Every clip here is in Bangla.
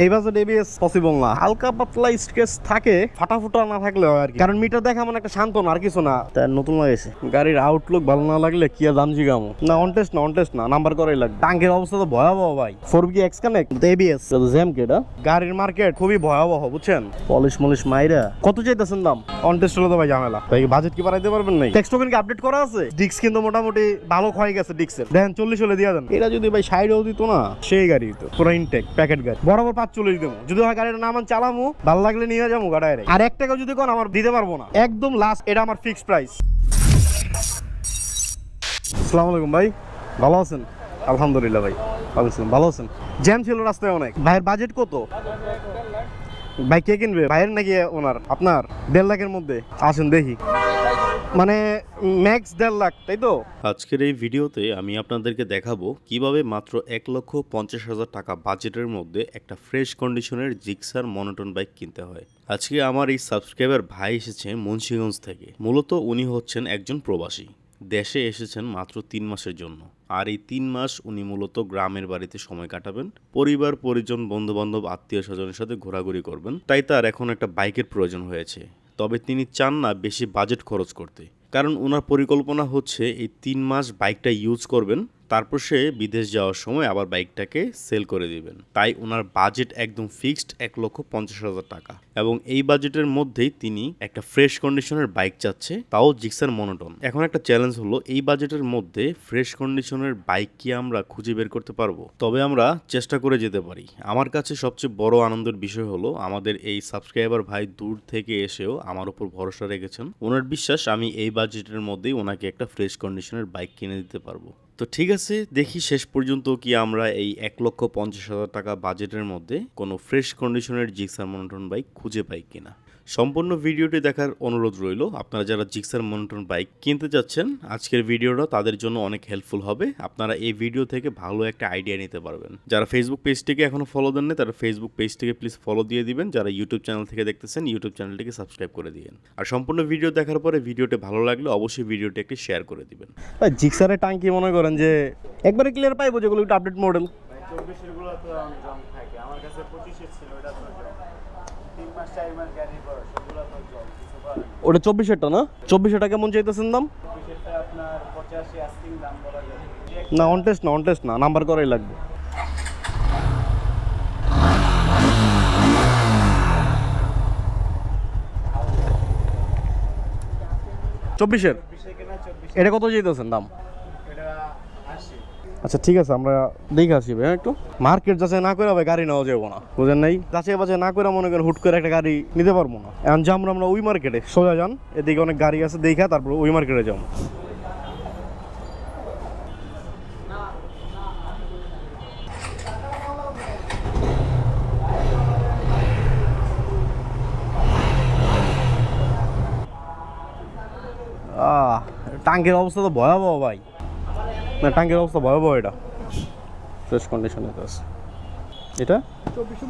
এই বাজেট এবিএস পসিবল না হালকা পাতলা স্কেচ থাকে ফাটাফুটা না থাকলে হয় আর কি। কারণ মিটার দেখা মানে একটা শান্ত না আর কিছু না। তাই নতুন লাগেছে গাড়ির আউটলুক ভালো না লাগলে কি আর দাম জিগামো না অনটেস্ট না অনটেস্ট না নাম্বার করাই লাগবে। টাঙ্কের অবস্থা তো ভয়াবহ ভাই। Four B X connect ABS jam কেটা গাড়ির মার্কেট খুবই ভয়াবহ বুঝছেন? পলিশ মলিশ মাইরা। কত চাইতেছেন দাম? অনটেস্ট হলে তো ভাই ঝামেলা। ভাই বাজেট কি বাড়াইতে পারবেন নাই টেক্সট টোকেন কি আপডেট করা আছে? ডিক্স কিন্তু মোটামুটি ভালো ক্ষয় গেছে ডিক্সের দেখেন চল্লিশ হলে দিয়ে দেন। এটা যদি ভাই সাইডেও দিত না? সেই গাড়ি তো পুরো ইনটেক প্যাকেট গাড়ি। বরাবর পাঁচ চল্লিশ দেবো। যদি হয় গাড়িটা নাম চালামু, ভালো লাগলে নিয়ে যাব গাড়ি আর এক যদি কোন, আমার দিতে পারব না। একদম লাস্ট এটা আমার ফিক্সড প্রাইস আসসালামু আলাইকুম ভাই, ভালো আছেন? আলহামদুলিল্লাহ ভাই, ভালো আছেন ভালো আছেন। জ্যাম ছিল রাস্তায় অনেক। ভাইয়ের বাজেট কত? ভাই কে কিনবে? ভাইয়ের নাকি ওনার? আপনার? দেড় লাখের মধ্যে। আসেন দেখি। মানে ম্যাক্স দেড় লাখ, তাই তো? আজকের এই ভিডিওতে আমি আপনাদেরকে দেখাবো কীভাবে মাত্র এক লক্ষ পঞ্চাশ হাজার টাকা বাজেটের মধ্যে একটা ফ্রেশ কন্ডিশনের জিক্সার মনোটন বাইক কিনতে হয়। আজকে আমার এই সাবস্ক্রাইবার ভাই এসেছে মুন্সিগঞ্জ থেকে। মূলত উনি হচ্ছেন একজন প্রবাসী। দেশে এসেছেন মাত্র তিন মাসের জন্য। আর এই তিন মাস উনি মূলত গ্রামের বাড়িতে সময় কাটাবেন, পরিবার, পরিজন বন্ধু বান্ধব আত্মীয় স্বজনের সাথে ঘোরাঘুরি করবেন। তাই তার এখন একটা বাইকের প্রয়োজন হয়েছে। তবে তিনি চান না বেশি বাজেট খরচ করতে। কারণ ওনার পরিকল্পনা হচ্ছে এই তিন মাস বাইকটা ইউজ করবেন তারপর সে বিদেশ যাওয়ার সময় আবার বাইকটাকে সেল করে দিবেন। তাই ওনার বাজেট একদম ফিক্সড এক লক্ষ পঞ্চাশ হাজার টাকা। এবং এই বাজেটের মধ্যেই তিনি একটা ফ্রেশ কন্ডিশনের বাইক চাচ্ছে, তাও জিক্সার মনোটন। এখন একটা চ্যালেঞ্জ হলো, এই বাজেটের মধ্যে ফ্রেশ কন্ডিশনের বাইক কি আমরা খুঁজে বের করতে পারব? তবে আমরা চেষ্টা করে যেতে পারি। আমার কাছে সবচেয়ে বড় আনন্দের বিষয় হলো, আমাদের এই সাবস্ক্রাইবার ভাই দূর থেকে এসেও আমার উপর ভরসা রেখেছেন। ওনার বিশ্বাস, আমি এই বাজেটের মধ্যেই ওনাকে একটা ফ্রেশ কন্ডিশনের বাইক কিনে দিতে পারব। তো ঠিক আছে, দেখি শেষ পর্যন্ত কি আমরা এই এক লক্ষ পঞ্চাশ হাজার টাকা বাজেটের মধ্যে কোনো ফ্রেশ কন্ডিশনের জিক্সার মনোটন বাইক খুঁজে পাই কিনা। সম্পূর্ণ ভিডিওটি দেখার অনুরোধ রইল। আপনারা যারা জিক্সার মনোটন বাইক কিনতে যাচ্ছেন আজকের ভিডিওটা তাদের জন্য অনেক হেল্পফুল হবে। আপনারা এই ভিডিও থেকে ভালো একটা আইডিয়া নিতে পারবেন। যারা ফেসবুক পেজটিকে এখনও ফলো দেন দেননি তারা ফেসবুক পেজটিকে প্লিজ ফলো দিয়ে দিবেন। যারা ইউটিউব চ্যানেল থেকে দেখতেছেন ইউটিউব চ্যানেলটিকে সাবস্ক্রাইব করে দিবেন আর সম্পূর্ণ ভিডিও দেখার পরে ভিডিওটি ভালো লাগলে অবশ্যই ভিডিওটি একটি শেয়ার করে দিবেন। জিক্সারের টাঙ্কি মনে করেন যে একবারে ক্লিয়ার পাইবো যেগুলো একটু আপডেট মডেল চব্বিশেরগুলো তো জং থাকে। আমার কাছে পঁচিশের ছিল ওটা তো তিন মাস চার মাস গাড়ি বয়স ওগুলো তো জং কিছু করার নেই। ওটা চব্বিশেরটা না? চব্বিশটা কেমন চাইতেছেন দাম? চব্বিশেরটা না অনটেস্ট না অনটেস্ট না নাম্বার করাই লাগবে। চব্বিশের? এটা কত চাইতেছেন দাম? আচ্ছা ঠিক আছে, আমরা দেখে আসি ভাই একটু। মার্কেট যাচাই না করে ভাই গাড়ি নেওয়া যাব না, বুঝেন নাই? যাচাই বাছাই না করে মনে করেন হুট করে একটা গাড়ি নিতে পারব না। এখন যাব আমরা ওই মার্কেটে, সোজা যান, এদিকে অনেক গাড়ি আছে, দেখা তারপর ওই মার্কেটে যাব। টাঙ্কের অবস্থা তো ভয়াবহ ভাই। না টাঙ্কের অবস্থা ভয়াবহ এটা। ফ্রেশ কন্ডিশনে আছে। এটা? চব্বিশে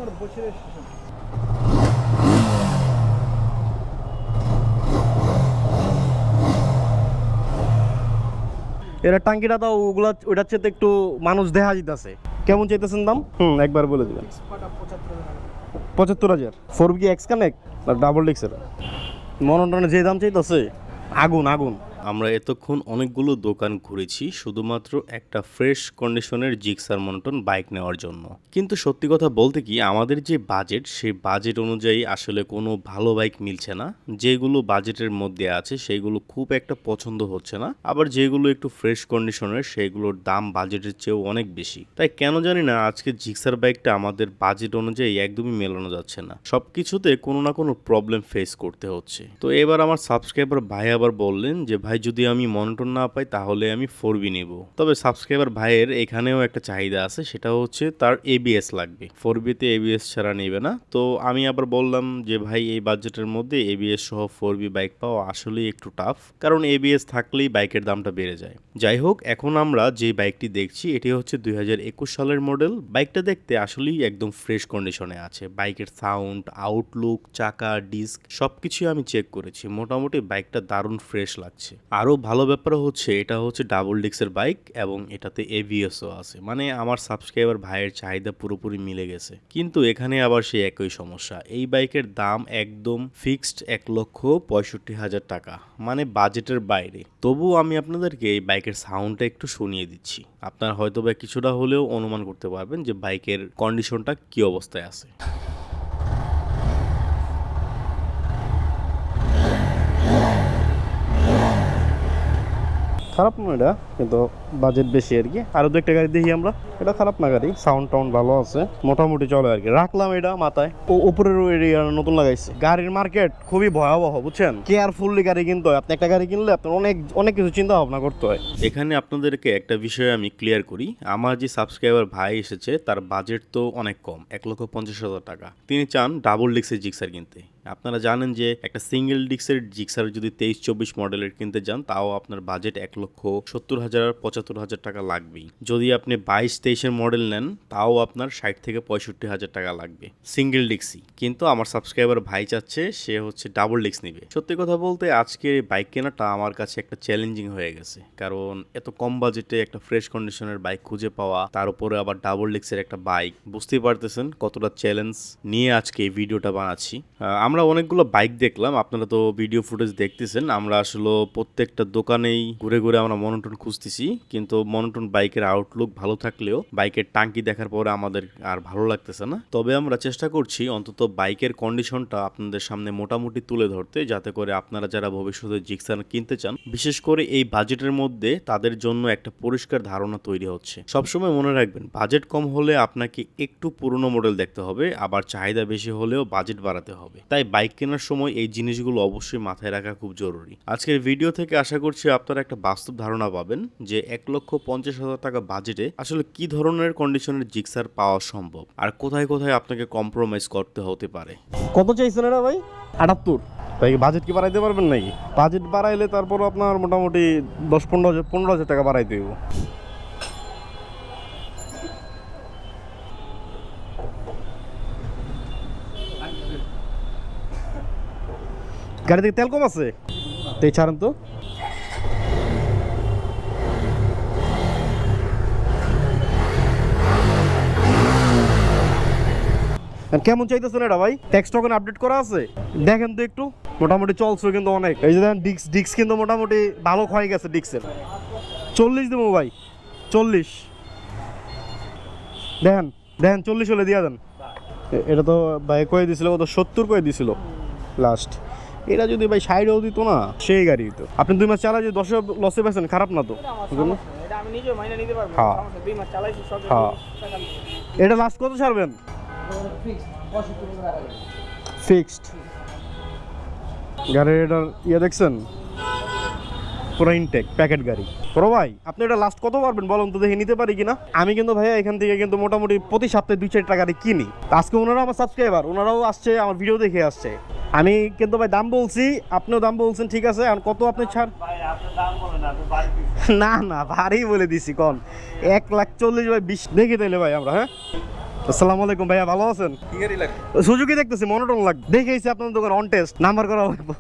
এরা টাঙ্কিটা তো ওগুলা ওটার চেয়ে একটু মানুষ দেখা যেতেছে কেমন চাইতেছেন দাম? হুম একবার বলে দিবেন। পঁচাত্তর হাজার। Four B X connect double ডিক্সের মনোটনে যে দাম চাইতেছে আগুন আগুন। আমরা এতক্ষণ অনেকগুলো দোকান ঘুরেছি, শুধুমাত্র একটা ফ্রেশ কন্ডিশনের জিক্সার মন্টন বাইক নেওয়ার জন্য। কিন্তু সত্যি কথা বলতে কি, আমাদের যে বাজেট, সেই বাজেট অনুযায়ী আসলে কোনো ভালো বাইক মিলছে না। যেগুলো বাজেটের মধ্যে আছে সেইগুলো খুব একটা পছন্দ হচ্ছে না। আবার যেগুলো একটু ফ্রেশ কন্ডিশনের, সেগুলোর দাম বাজেটের চেয়েও অনেক বেশি। তাই কেন জানি না, আজকে জিক্সার বাইকটা আমাদের বাজেট অনুযায়ী একদমই মেলানো যাচ্ছে না। সব কিছুতে কোনো না কোনো প্রবলেম ফেস করতে হচ্ছে। তো এবার আমার সাবস্ক্রাইবার ভাই আবার বললেন যে, ভাই যদি আমি মনোটন না পাই, তাহলে আমি ফোর বি নেব। তবে সাবস্ক্রাইবার ভাইয়ের এখানেও একটা চাহিদা আছে, সেটা হচ্ছে তার এবিএস লাগবে। ফোর বিতে এবিএস ছাড়া নেবে না। তো আমি আবার বললাম যে, ভাই, এই বাজেটের মধ্যে এবিএস সহ ফোর বি বাইক পাওয়া আসলেই একটু টাফ কারণ এবিএস থাকলেই বাইকের দামটা বেড়ে যায়। যাই হোক, এখন আমরা যে বাইকটি দেখছি, এটি হচ্ছে দুই হাজার একুশ সালের মডেল বাইকটা দেখতে আসলেই একদম ফ্রেশ কন্ডিশনে আছে। বাইকের সাউন্ড আউটলুক চাকা ডিস্ক সব কিছুই আমি চেক করেছি। মোটামুটি বাইকটা দারুণ ফ্রেশ লাগছে। আরও ভালো ব্যাপার হচ্ছে এটা হচ্ছে ডাবল ডিক্সের বাইক এবং এটাতে এভিএসও আছে। মানে আমার সাবস্ক্রাইবার ভাইয়ের চাহিদা পুরোপুরি মিলে গেছে। কিন্তু এখানে আবার সেই একই সমস্যা। এই বাইকের দাম একদম ফিক্সড এক লক্ষ পঁয়ষট্টি হাজার টাকা। মানে বাজেটের বাইরে। তবুও আমি আপনাদেরকে এই বাইকের সাউন্ডটা একটু শুনিয়ে দিচ্ছি। আপনারা হয়তো বা কিছুটা হলেও অনুমান করতে পারবেন যে বাইকের কন্ডিশনটা কি অবস্থায় আছে। খারাপ না এটা, কিন্তু বাজেট বেশি আর কি। আরও দু একটা গাড়ি দেখি আমরা। এটা খারাপ না গাড়ি সাউন্ড টাউন্ড ভালো আছে, মোটামুটি চলে আর কি। রাখলাম এটা মাথায়। ও, উপরের এরিয়া নতুন লাগাইছে। গাড়ির মার্কেট খুবই ভয়াবহ, বুঝছেন? কেয়ারফুললি গাড়ি কিনতে হয়। আপনি একটা গাড়ি কিনলে আপনার অনেক অনেক কিছু চিন্তা ভাবনা করতে হয়। এখানে আপনাদেরকে একটা বিষয় আমি ক্লিয়ার করি। আমার যে সাবস্ক্রাইবার ভাই এসেছে, তার বাজেট তো অনেক কম, এক লক্ষ পঞ্চাশ হাজার টাকা। তিনি চান ডাবল ডিক্সের জিক্সার কিনতে। আপনারা জানেন যে একটা সিঙ্গেল ডিক্সের জিক্সার যদি তেইশ চব্বিশ মডেলের কিনতে যান, তাও আপনার বাজেট এক লক্ষ সত্তর হাজার, পঁচাত্তর হাজার টাকা লাগবেই। যদি আপনি বাইশ তেইশের মডেল নেন, তাও আপনার ষাট থেকে পঁয়ষট্টি হাজার টাকা লাগবে সিঙ্গেল ডিক্সই কিন্তু আমার সাবস্ক্রাইবার ভাই চাচ্ছে, সে হচ্ছে ডাবল ডিক্স নিবে। সত্যি কথা বলতে আজকে বাইক কেনাটা আমার কাছে একটা চ্যালেঞ্জিং হয়ে গেছে। কারণ এত কম বাজেটে একটা ফ্রেশ কন্ডিশনের বাইক খুঁজে পাওয়া, তার উপরে আবার ডাবল ডিক্সের একটা বাইক বুঝতেই পারতেছেন কতটা চ্যালেঞ্জ নিয়ে আজকে এই ভিডিওটা বানাচ্ছি। আমরা অনেকগুলো বাইক দেখলাম, আপনারা তো ভিডিও ফুটেজ দেখতেছেন, আমরা আসলে প্রত্যেকটা দোকানেই ঘুরে ঘুরে আমরা মনোটন খুঁজতেছি, কিন্তু মনোটন বাইকের আউটলুক ভালো থাকলেও বাইকের টাঙ্কি দেখার পরে আমাদের আর ভালো লাগতেছে না। তবে আমরা চেষ্টা করছি অন্তত বাইকের কন্ডিশনটা আপনাদের সামনে মোটামুটি তুলে ধরতে, যাতে করে আপনারা যারা ভবিষ্যতে জিক্সান কিনতে চান, বিশেষ করে এই বাজেটের মধ্যে তাদের জন্য একটা পরিষ্কার ধারণা তৈরি হচ্ছে। সবসময় মনে রাখবেন বাজেট কম হলে আপনাকে একটু পুরনো মডেল দেখতে হবে, আবার চাহিদা বেশি হলেও বাজেট বাড়াতে হবে। তাই বাইক কেনার সময় এই জিনিসগুলো অবশ্যই মাথায় রাখা খুব জরুরি। আজকের ভিডিও থেকে আশা করছি আপনারা একটা বাস্তব ধারণা পাবেন যে এক লক্ষ পঞ্চাশ হাজার টাকা বাজেটে আসলে কি ধরনের কন্ডিশনের জিক্সার পাওয়া সম্ভব আর কোথায় কোথায় আপনাকে কম্প্রোমাইজ করতে হতে পারে। কত চাইছেন এটা ভাই? আটাত্তর। তাই বাজেট কি বাড়াইতে পারবেন নাকি? বাজেট বাড়াইলে তারপর আপনার মোটামুটি দশ পনেরো হাজার পনেরো হাজার টাকা বাড়াইতে হইব। গাড়ি থেকে তেল কম আছে? তো এই ছাড়েন তো। কেমন চাইতেছেন এটা ভাই? ট্যাক্স টোকেন আপডেট করা আছে? দেখেন তো একটু। মোটামুটি চলছে কিন্তু অনেক। এই যে দেখেন ডিক্স ডিক্স কিন্তু মোটামুটি ভালো ক্ষয় গেছে ডিক্সের চল্লিশ দেবো ভাই। চল্লিশ। দেখেন দেখেন, চল্লিশ হলে দিয়া দেন। এটা তো ভাই কয়ে দিছিল কত সত্তর কয়ে দিছিল। লাস্ট এটা যদি ভাই সাইডেও দিত না সেই গাড়ি তো আপনি দুই মাস চালা যদি দশে লসে পেয়েছেন খারাপ না তো? হ্যাঁ। হ্যাঁ। এটা লাস্ট কত ছাড়বেন? ফিক্সড গাড়ির এটার ইয়ে দেখছেন? পুরো ইনটেক প্যাকেট গাড়ি। বড় ভাই আপনি এটা লাস্ট কত পারবেন বলুন তো দেখে নিতে পারি কিনা? আমি কিন্তু ভাইয়া এখান থেকে কিন্তু মোটামুটি প্রতি সপ্তাহে দুই চারটা গাড়ি কিনি। আজকে ওনারাও আমার সাবস্ক্রাইবার ওনারাও আসছে আমার ভিডিও দেখে আসছে। আমি কিন্তু ভাই দাম বলছি আপনিও দাম বলছেন ঠিক আছে? আর কত আপনি ছাড়? আপনার না না ভারী বলে দিছি কন। এক লাখ চল্লিশ ভাই বিশ দেখি তাইলে ভাই আমরা হ্যাঁ? আসসালামু আলাইকুম ভাইয়া ভালো আছেন? কি সুযোগই দেখতেছি মনোটন লাগ দেখেছি আপনাদের দোকান অন টেস্ট নাম্বার করা হবে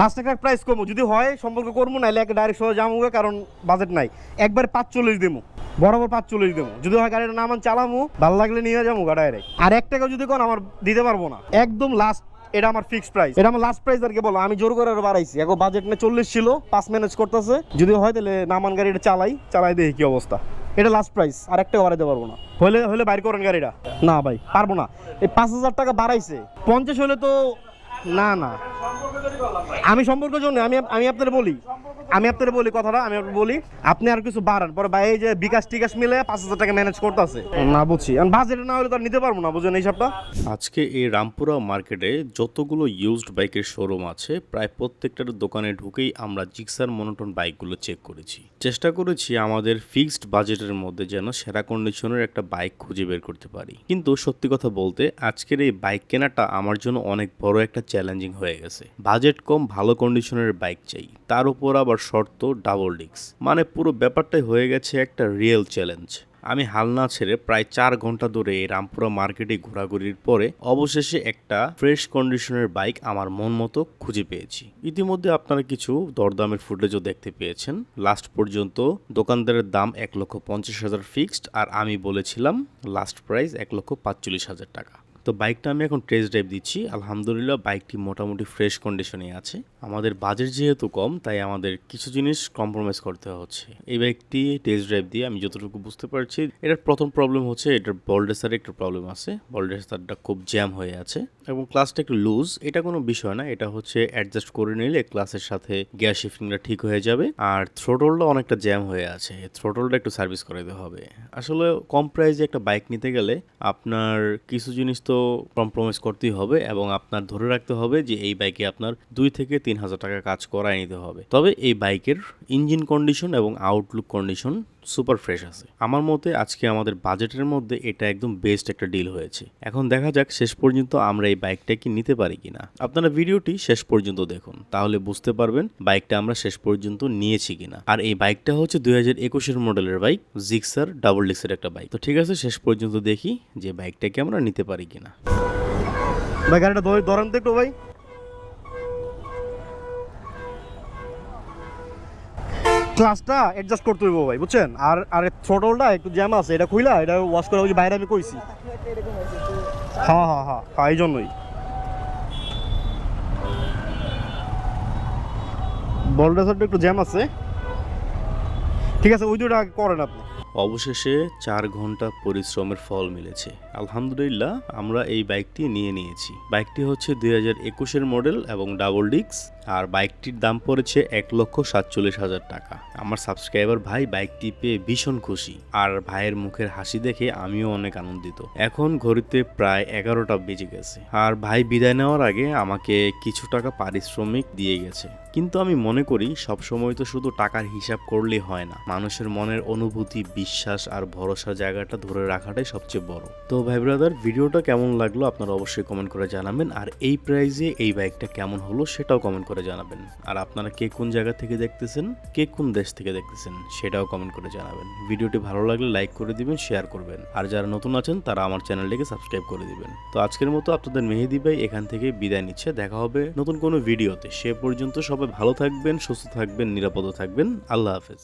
লাস্ট একটা প্রাইস কমো যদি হয় সম্পর্ক করব নাহলে একটা ডাইরেক্ট সহ যাব কারণ বাজেট নাই। একবার পাঁচ চল্লিশ দেবো বরাবর পাঁচ চল্লিশ দেবো যদি হয় গাড়িটা নামান চালামো ভালো লাগলে নিয়ে যাব ডাইরেক্ট আর এক টাকা যদি কোন আমার দিতে পারব না। একদম লাস্ট এটা আমার ফিক্সড প্রাইস এটা আমার লাস্ট প্রাইস আর কি বলো। আমি জোর করে আরও বাড়াইছি। এখন বাজেট না চল্লিশ ছিল, পাঁচ ম্যানেজ করতেছে। যদি হয় তাহলে নামান গাড়িটা চালাই চালাই দেখি কি অবস্থা। এটা লাস্ট প্রাইস আর একটা বাড়াইতে পারব না। হলে হলে বাইর করেন গাড়িটা। না ভাই, পারব না। এই পাঁচ হাজার টাকা বাড়াইছে। পঞ্চাশ হলে তো না না। আমি সম্পর্কের জন্য, আমি আমি আপনার বলি। আমি আপনার বলি কথাটা আমি বলি আপনি আর কিছু বাড়ান। পরে ভাই এই যে বিকাশ টিকাশ মিলে পাঁচ হাজার টাকা ম্যানেজ করতেছে। না বুঝছি। বাজেট না হলে তো আর নিতে পারব না বুঝেন এই সবটা আজকে এই রামপুরা মার্কেটে যতগুলো ইউজড বাইকের শোরুম আছে প্রায় প্রত্যেকটার দোকানে ঢুকেই আমরা জিক্সার মনোটন বাইকগুলো চেক করেছি। চেষ্টা করেছি আমাদের ফিক্সড বাজেটের মধ্যে যেন সেরা কন্ডিশনের একটা বাইক খুঁজে বের করতে পারি। কিন্তু সত্যি কথা বলতে আজকের এই বাইক কেনাটা আমার জন্য অনেক বড় একটা চ্যালেঞ্জিং হয়ে গেছে। বাজেট কম ভালো কন্ডিশনের বাইক চাই। তার উপর আবার শর্ত ডাবল ডিক্স মানে পুরো ব্যাপারটাই হয়ে গেছে একটা রিয়েল চ্যালেঞ্জ আমি হাল না ছেড়ে প্রায় চার ঘণ্টা ধরে এই রামপুরা মার্কেটে ঘোরাঘুরির পরে অবশেষে একটা ফ্রেশ কন্ডিশনের বাইক আমার মন মতো খুঁজে পেয়েছি। ইতিমধ্যে আপনারা কিছু দরদামের ফুটেজও দেখতে পেয়েছেন। লাস্ট পর্যন্ত দোকানদারের দাম এক লক্ষ পঞ্চাশ হাজার ফিক্সড আর আমি বলেছিলাম লাস্ট প্রাইস এক লক্ষ পাঁচচল্লিশ হাজার টাকা। তো বাইকটা আমি এখন টেস্ট ড্রাইভ দিচ্ছি। আলহামদুলিল্লাহ বাইকটি মোটামুটি ফ্রেশ কন্ডিশনে আছে। আমাদের বাজেট যেহেতু কম, তাই আমাদের কিছু জিনিস কম্প্রোমাইজ করতে হচ্ছে। এই বাইকটি টেস্ট ড্রাইভ দিয়ে আমি যতটুকু বুঝতে পারছি, এটার প্রথম প্রবলেম হচ্ছে এটার বল্ডেসারে একটু প্রবলেম আছে। বল্ডেসারটা খুব জ্যাম হয়ে আছে এবং ক্লাসটা একটু লুজ এটা কোনো বিষয় না, এটা হচ্ছে অ্যাডজাস্ট করে নিলে ক্লাসের সাথে গিয়ার শিফটিংটা ঠিক হয়ে যাবে। আর থ্রোটলটা অনেকটা জ্যাম হয়ে আছে। থ্রোটলটা একটু সার্ভিস করে দিতে হবে। আসলে কম প্রাইসে একটা বাইক নিতে গেলে আপনার কিছু জিনিস তো কম্প্রোমাইজ করতেই হবে এবং আপনার ধরে রাখতে হবে যে এই বাইকে আপনার দুই থেকে তিন হাজার টাকা কাজ করাই নিতে হবে। তবে এই বাইকের ইঞ্জিন কন্ডিশন এবং আউটলুক কন্ডিশন সুপার ফ্রেশ আছে। আমার মতে আজকে আমাদের বাজেটের মধ্যে এটা একদম বেস্ট একটা ডিল হয়েছে। এখন দেখা যাক শেষ পর্যন্ত আমরা এই বাইকটা কি নিতে পারি কিনা। আপনারা ভিডিওটি শেষ পর্যন্ত দেখুন, তাহলে বুঝতে পারবেন বাইকটা আমরা শেষ পর্যন্ত নিয়েছি কিনা। আর এই বাইকটা হচ্ছে দুই হাজার একুশের মডেলের বাইক জিক্সার ডাবল ডিক্সের একটা বাইক। তো ঠিক আছে, শেষ পর্যন্ত দেখি যে বাইকটাকে আমরা নিতে পারি কিনা। ভাই, গাড়িটা ধরেন তো একটু ভাই। ক্লাসটা অ্যাডজাস্ট করতে হইব ভাই, বুঝছেন? আর আর থ্রোটলটা একটু জ্যাম আছে, এটা খুইলা, এটা ওয়াশ করে ওই বাইরে আমি কইছি। হ্যাঁ হ্যাঁ হ্যাঁ হ্যাঁ এই জন্যই। বলটা একটু জ্যাম আছে। ঠিক আছে, ওই দুটো আগে করেন আপনি। অবশেষে চার ঘণ্টা পরিশ্রমের ফল মিলেছে। আলহামদুলিল্লাহ, আমরা এই বাইকটি নিয়ে নিয়েছি। বাইকটি হচ্ছে দুই হাজার একুশের মডেল এবং ডাবল ডিক্স আর বাইকটির দাম পড়েছে এক লক্ষ সাতচল্লিশ হাজার টাকা। আমার সাবস্ক্রাইবার ভাই বাইকটি পেয়ে ভীষণ খুশি, আর ভাইয়ের মুখের হাসি দেখে আমিও অনেক আনন্দিত। এখন ঘড়িতে প্রায় এগারোটা বেজে গেছে, আর ভাই বিদায় নেওয়ার আগে আমাকে কিছু টাকা পারিশ্রমিক দিয়ে গেছে। কিন্তু আমি মনে করি, সবসময় তো শুধু টাকার হিসাব করলেই হয় না, মানুষের মনের অনুভূতি বিশ্বাস আর ভরসার জায়গাটা ধরে রাখাটাই সবচেয়ে বড়। তো ভাই ব্রাদার ভিডিওটা কেমন লাগল আপনারা অবশ্যই কমেন্ট করে জানাবেন আর এই প্রাইজে এই বাইকটা কেমন হলো সেটাও কমেন্ট করে জানাবেন। আর আপনারা কে কোন জায়গা থেকে দেখতেছেন, কে কোন দেশ থেকে দেখতেছেন সেটাও কমেন্ট করে জানাবেন। ভিডিওটি ভালো লাগলে লাইক করে দিবেন শেয়ার করবেন। আর যারা নতুন আছেন তারা আমার চ্যানেলটিকে সাবস্ক্রাইব করে দিবেন। তো আজকের মতো আপনাদের মেহেদি ভাই এখান থেকে বিদায় নিচ্ছে। দেখা হবে নতুন কোনো ভিডিওতে। সে পর্যন্ত সবাই ভালো থাকবেন, সুস্থ থাকবেন, নিরাপদ থাকবেন। আল্লাহ হাফেজ।